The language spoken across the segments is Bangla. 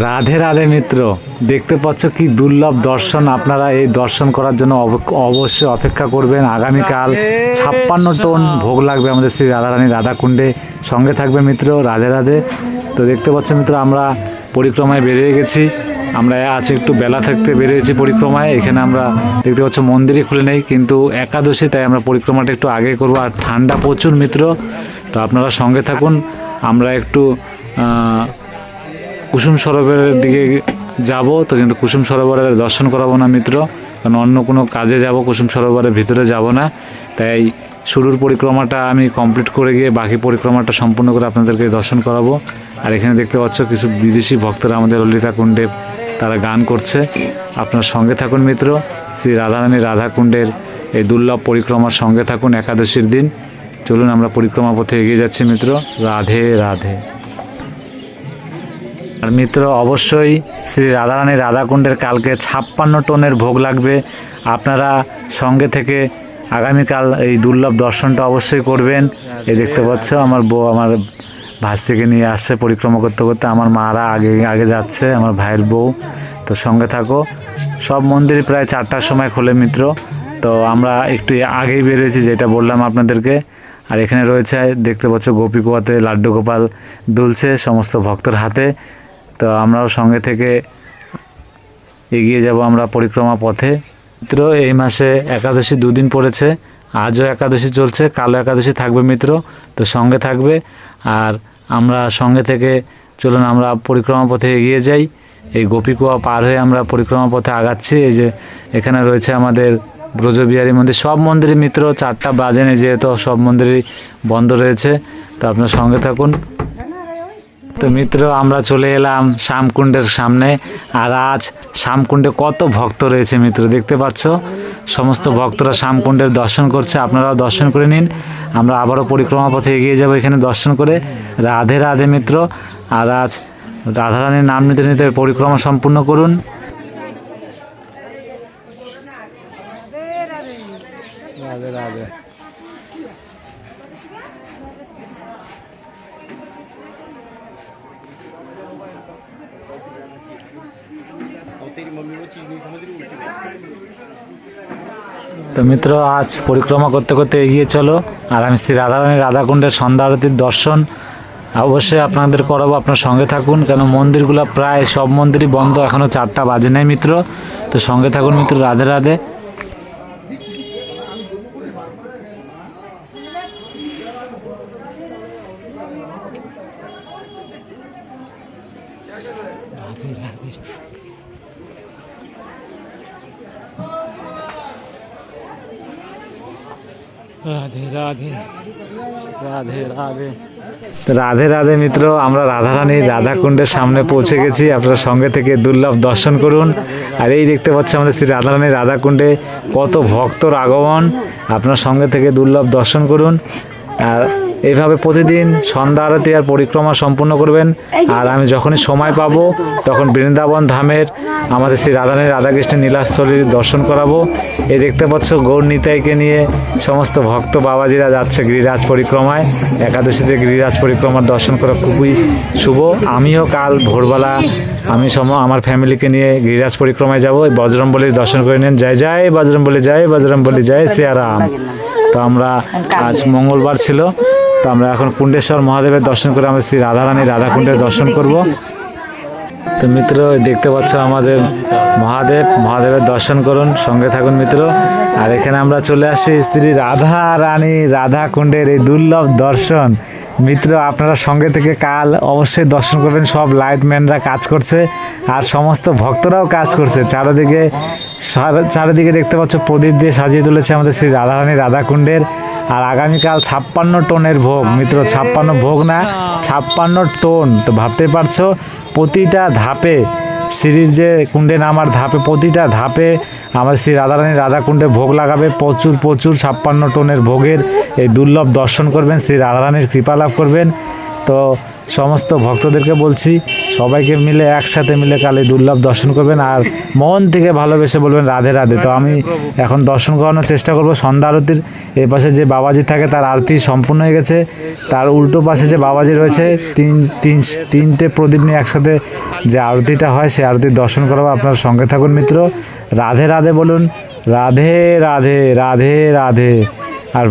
রাধে রাধে মিত্র দেখতে পাচ্ছ কি দুর্লভ দর্শন আপনারা এই দর্শন করার জন্য অব- অবশ্যই অপেক্ষা করবেন। আগামীকাল ছাপ্পান্ন টন ভোগ লাগবে আমাদের শ্রী রাধারানী রাধাকুণ্ডে। সঙ্গে থাকবে মিত্র রাধে রাধে। তো দেখতে পাচ্ছ মিত্র আমরা পরিক্রমায় বেরিয়ে গেছি। আমরা আজ একটু বেলা থাকতে বেরিয়েছি পরিক্রমায়। এখানে আমরা দেখতে পাচ্ছ মন্দিরই খুলে নেই কিন্তু একাদশী তাই আমরা পরিক্রমাটা একটু আগে করব। আর ঠান্ডা প্রচুর মিত্র তো আপনারা সঙ্গে থাকুন। আমরা একটু কুসুম সরোবরের দিকে যাব, তো কিন্তু কুসুম সরোবরের দর্শন করাবো না মিত্র, কারণ অন্য কোনো কাজে যাব, কুসুম সরোবরের ভিতরে যাব না। তাই শুরুর পরিক্রমাটা আমি কমপ্লিট করে গিয়ে বাকি পরিক্রমাটা সম্পূর্ণ করে আপনাদেরকে দর্শন করাবো। আর এখানে দেখতে পাচ্ছ কিছু বিদেশি ভক্তরা আমাদের ললিতা কুণ্ডে তারা গান করছে। আপনার সঙ্গে থাকুন মিত্র, শ্রী রাধারানী রাধাকুণ্ডের এই দুর্লভ পরিক্রমার সঙ্গে থাকুন একাদশীর দিন। চলুন আমরা পরিক্রমা পথে এগিয়ে যাচ্ছি মিত্র। রাধে রাধে। আর মিত্র, অবশ্যই শ্রী রাধারানী রাধাকুণ্ডের কালকে ছাপ্পান্ন টনের ভোগ লাগবে। আপনারা সঙ্গে থেকে আগামীকাল এই দুর্লভ দর্শনটা অবশ্যই করবেন। এই দেখতে পাচ্ছ, আমার বউ আমার ভাস থেকে নিয়ে আসছে, পরিক্রমা করতে করতে। আমার মারা আগে আগে যাচ্ছে, আমার ভাইয়ের বউ। তো সঙ্গে থাকো। সব মন্দির প্রায় চারটার সময় খোলে মিত্র। তো আমরা একটু আগেই বেরিয়েছি, যেটা বললাম আপনাদেরকে। আর এখানে রয়েছে, দেখতে পাচ্ছ গোপী কুয়াতে লাড্ডু গোপাল দুলছে সমস্ত ভক্তর হাতে। তো আমরাও সঙ্গে থেকে এগিয়ে যাব আমরা পরিক্রমা পথে। মিত্র, এই মাসে একাদশী দুদিন পড়েছে, আজও একাদশী চলছে কালো একাদশী থাকবে মিত্র, তো সঙ্গে থাকবে। আর আমরা সঙ্গে থেকে চলুন আমরা পরিক্রমা পথে এগিয়ে যাই। এই গোপীকুয়া পার হয়ে আমরা পরিক্রমা পথে আগাচ্ছি। এই যে এখানে রয়েছে আমাদের ব্রজবিহারী মন্দির। সব মন্দিরই মিত্র, চারটা বাজেনে যেহেতু সব মন্দিরই বন্ধ রয়েছে, তো আপনার সঙ্গে থাকুন। তো মিত্র, আমরা চলে এলাম শ্যামকুণ্ডের সামনে। আর আজ শ্যামকুণ্ডে কত ভক্ত রয়েছে মিত্র, দেখতে পাচ্ছ? সমস্ত ভক্তরা শ্যামকুণ্ডের দর্শন করছে, আপনারাও দর্শন করে নিন। আমরা আবারও পরিক্রমা পথে এগিয়ে যাব এখানে দর্শন করে। রাধে রাধে মিত্র, আর আজ রাধারানীর নাম নিতে নিতে পরিক্রমা সম্পূর্ণ করুন। তো মিত্র, আজ পরিক্রমা করতে করতে এগিয়ে চলো। আর আমি শ্রী রাধারানী রাধাকুণ্ডের সন্ধ্যা আরতির দর্শন। অবশ্যই আপনাদের করাবো, আপনার সঙ্গে থাকুন। কেন, মন্দিরগুলো প্রায় সব মন্দিরই বন্ধ এখনও চারটা বাজে নেই মিত্র। তো সঙ্গে থাকুন মিত্র, রাধে রাধে। রাধে রাধে। রাধে রাধে। রাধে রাধে মিত্র আমরা রাধারানী রাধাকুণ্ডের সামনে পৌঁছে গেছি। আপনারা সঙ্গে থেকে দুর্লভ দর্শন করুন। আর এই দেখতে পাচ্ছি আমাদের শ্রী রাধারানী রাধাকুণ্ডে কত ভক্তর আগমন। আপনার সঙ্গে থেকে দুর্লভ দর্শন করুন। আর এইভাবে প্রতিদিন সন্ধ্যা আরতি আর পরিক্রমা সম্পূর্ণ করবেন। আর আমি যখনই সময় পাবো, তখন বৃন্দাবন ধামের আমাদের শ্রী রাধারানী রাধাকৃষ্ণের নীলাস্থলীর দর্শন করাবো। এই দেখতে পাচ্ছ গৌর নিতাইকে নিয়ে সমস্ত ভক্ত বাবাজিরা যাচ্ছে গিরিরাজ পরিক্রমায়। একাদশীতে গিরিরাজ পরিক্রমার দর্শন করা খুবই শুভ। আমিও কাল ভোরবেলা আমি সম, আমার ফ্যামিলিকে নিয়ে গিরিরাজ পরিক্রমায় যাব। ওই বজরংবলির দর্শন করে নেন। জয় জয় বজরংবলী জয় বজরংবলী, জয় শ্রীরাম। তো আমরা আজ মঙ্গলবার ছিল তো আমরা এখন কুণ্ডেশ্বর মহাদেবের দর্শন করে আমরা শ্রী রাধারানী রাধাকুণ্ডের দর্শন করব। তো মিত্র, দেখতে পাচ্ছ আমাদের মহাদেব। মহাদেবের দর্শন করুন, সঙ্গে থাকুন মিত্র। আর এখানে আমরা চলে আসছি শ্রী রাধা রানী রাধা কুণ্ডের এই দুর্লভ দর্শন। মিত্র, আপনারা সঙ্গে থেকে কাল অবশ্যই দর্শন করবেন। সব লাইটম্যানরা কাজ করছে, আর সমস্ত ভক্তরাও কাজ করছে। চারিদিকে চারিদিকে দেখতে পাচ্ছ প্রদীপ দিয়ে সাজিয়ে তুলেছে আমাদের শ্রী রাধারানী রাধাকুণ্ডের। আর আগামীকাল ছাপ্পান্ন টনের ভোগ। মিত্র, ছাপ্পান্ন ভোগ না, ছাপ্পান্ন টন। তো ভাবতে পারছ প্রতিটা ধাপে সিঁড়ির যে কুণ্ডে নামার ধাপে, প্রতিটা ধাপে আমাদের শ্রী রাধারানী রাধাকুণ্ডে ভোগ লাগাবে, প্রচুর প্রচুর ছাপ্পান্ন টনের ভোগের এই দুর্লভ দর্শন করবেন, শ্রী রাধারানীর কৃপা লাভ করবেন। তো সমস্ত ভক্তদেরকে বলছি, সবাইকে মিলে একসাথে মিলে কালী দুর্লভ দর্শন করবেন আর মন থেকে ভালোবেসে বলবেন রাধে রাধে। তো আমি এখন দর্শন করানোর চেষ্টা করব। সন্ধ্যা আরতির এই পাশে যে বাবাজি থাকে, তার আরতি সম্পূর্ণ হয়ে গেছে। তার উল্টো পাশে যে বাবাজি রয়েছে, তিন তিন, তিনটে প্রদীপ নিয়ে একসাথে যে আরতিটা হয় সেই আরতির দর্শন করাবো। আপনার সঙ্গে থাকুন মিত্র। রাধে রাধে বলুন, রাধে রাধে রাধে রাধে। আর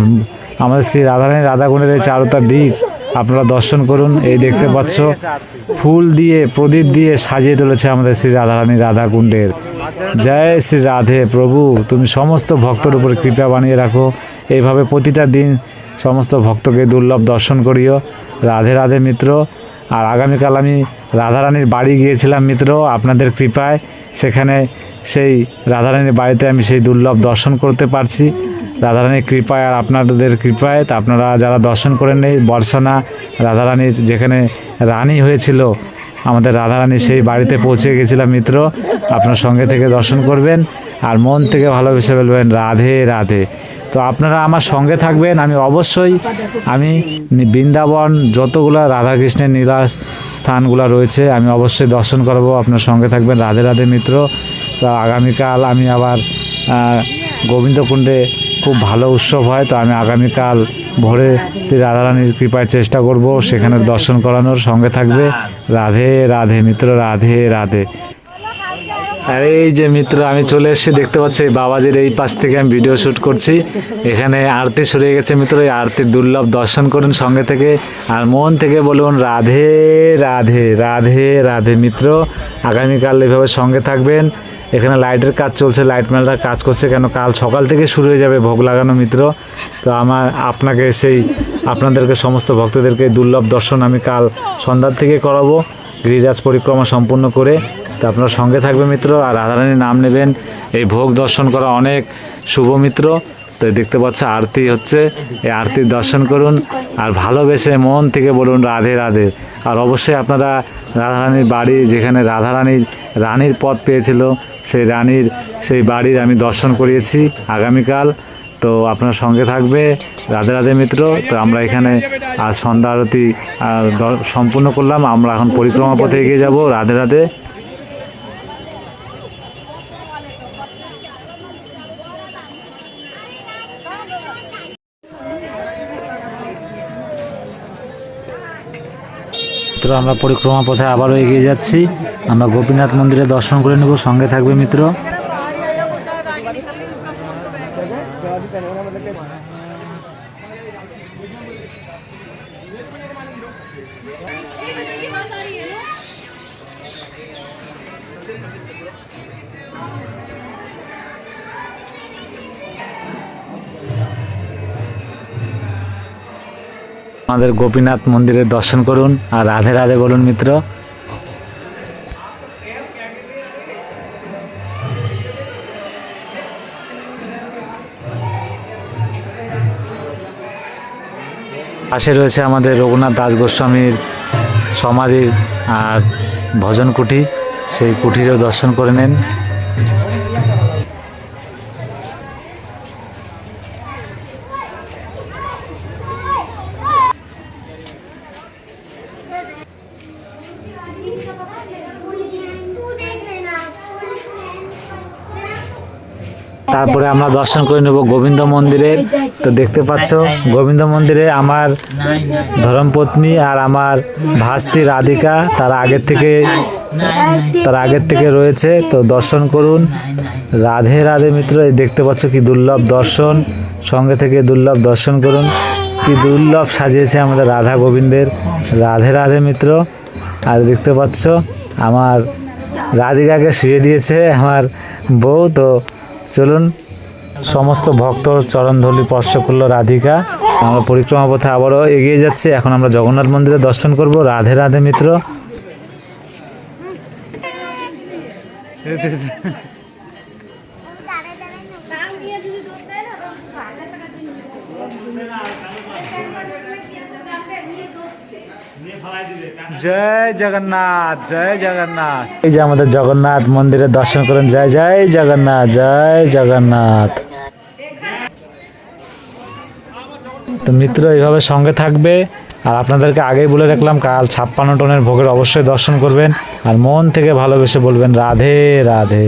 আমাদের শ্রী রাধারানী রাধাগুণের এই চারুতা দিক আপনারা দর্শন করুন, এই দেখতে পাচ্ছ, ফুল দিয়ে, প্রদীপ দিয়ে সাজিয়ে তুলেছে আমাদের শ্রী রাধারানী রাধাকুণ্ডের। জয় শ্রী রাধে প্রভু, তুমি সমস্ত ভক্তর উপর কৃপা বানিয়ে রাখো। এইভাবে প্রতিটা দিন সমস্ত ভক্তকে দুর্লভ দর্শন করিও। রাধে রাধে মিত্র, আর আগামীকাল আমি রাধারানীর বাড়ি গিয়েছিলাম মিত্র, আপনাদের কৃপায়। সেখানে সেই রাধারানীর বাড়িতে আমি সেই দুর্লভ দর্শন করতে পারছি। রাধারানীর কৃপায় আর আপনাদের কৃপায়। তা আপনারা যারা দর্শন করেন নেই, বর্ষানা রাধারানীর যেখানে রানী হয়েছিল, আমাদের রাধারানী সেই বাড়িতে পৌঁছে গেছিলাম মিত্র। আপনার সঙ্গে থেকে দর্শন করবেন আর মন থেকে ভালোবেসে বলবেন, রাধে রাধে। তো আপনারা আমার সঙ্গে থাকবেন। আমি অবশ্যই, আমি বৃন্দাবন যতগুলো রাধাকৃষ্ণের নীলাস স্থানগুলো রয়েছে, আমি অবশ্যই দর্শন করব। আপনার সঙ্গে থাকবেন রাধে রাধে মিত্র। তো আগামীকাল আমি আবার গোবিন্দকুণ্ডে খুব ভালো উৎসব হয়, তো আমি আগামীকাল ভোরে শ্রী রাধারানীর কৃপায় চেষ্টা করব, সেখানে দর্শন করানোর সঙ্গে থাকবে। রাধে রাধে মিত্র, রাধে রাধে। আর এই যে মিত্র, আমি চলে এসেছি, দেখতে পাচ্ছি বাবাজির এই পাশ থেকে আমি ভিডিও শ্যুট করছি। এখানে আরতি হয়ে গেছে মিত্র, এই আরতির দুর্লভ দর্শন করুন সঙ্গে থেকে। আর মন থেকে বলুন, রাধে রাধে রাধে রাধে মিত্র। আগামীকাল এভাবে সঙ্গে থাকবেন। এখানে লাইটের কাজ চলছে, লাইট ম্যানরা কাজ করছে কেন? কাল সকাল থেকে শুরু হয়ে যাবে ভোগ লাগানো, মিত্র। তো আমার, আপনাকে সেই, আপনাদেরকে, সমস্ত ভক্তদেরকে দুর্লভ দর্শন আমি কাল সন্ধ্যার থেকে করাবো। গিরিরাজ পরিক্রমা সম্পূর্ণ করে তো আপনার সঙ্গে থাকবে মিত্র, আর রাধারানীর নাম নেবেন। এই ভোগ দর্শন করা অনেক শুভ মিত্র। তো দেখতে পাচ্ছ, আরতি হচ্ছে। এই আরতির দর্শন করুন, আর ভালোবেসে মন থেকে বলুন রাধে রাধে। আর অবশ্যই আপনারা রাধারানীর বাড়ি, যেখানে রাধারানীর রানীর পদ পেয়েছিল, সেই রানীর, সেই বাড়ির আমি দর্শন করিয়েছি আগামীকাল। তো আপনার সঙ্গে থাকবে, রাধে রাধে মিত্র। তো আমরা এখানে আজ সন্ধ্যা আরতি সম্পূর্ণ করলাম। আমরা এখন পরিক্রমা পথে এগিয়ে যাব। রাধে রাধে। মিত্র, আমরা পরিক্রমা পথে আবারও এগিয়ে যাচ্ছি। আমরা গোপীনাথ মন্দিরে দর্শন করে নেব, সঙ্গে থাকবে মিত্র। আমাদের গোপীনাথ মন্দিরের দর্শন করুন আর রাধে রাধে বলুন মিত্র। পাশে রয়েছে আমাদের রঘুনাথ দাস গোস্বামীর সমাধির আর ভজন কুঠি সেই কুঠিরও দর্শন করে নেন। তারপরে আমরা দর্শন করে নেব গোবিন্দ মন্দিরের। তো দেখতে পাচ্ছ, গোবিন্দ মন্দিরে আমার ধর্মপত্নী আর আমার ভাস্তি রাধিকা, তারা আগের থেকে, তার আগের থেকে রয়েছে। তো দর্শন করুন। রাধে রাধে মিত্র, এই দেখতে পাচ্ছ কি দুর্লভ দর্শন। সঙ্গে থেকে দুর্লভ দর্শন করুন। কি দুর্লভ সাজিয়েছে আমাদের রাধা গোবিন্দের। রাধে রাধে মিত্র, আর দেখতে পাচ্ছ, আমার রাধিকাকে শুয়ে দিয়েছে আমার বউ। তো চলুন। সমস্ত ভক্ত চরণধলি পর্শকুল্ল রাধিকা, আমরা পরিক্রমা পথে আবারও এগিয়ে যাচ্ছি। এখন আমরা জগন্নাথ মন্দিরে দর্শন করব। রাধে রাধে মিত্র। জয় জগন্নাথ জয় জগন্নাথ। এই যে আমাদের জগন্নাথ মন্দিরে দর্শন করেন, জয় জয় জগন্নাথ জয় জগন্নাথ। তো মিত্র এইভাবে সঙ্গে থাকবে, আর আপনাদেরকে আগেই বলে রাখলাম, কাল ছাপ্পান্ন টনের ভোগের অবশ্যই দর্শন করবেন, আর মন থেকে ভালোবেসে বলবেন, রাধে রাধে।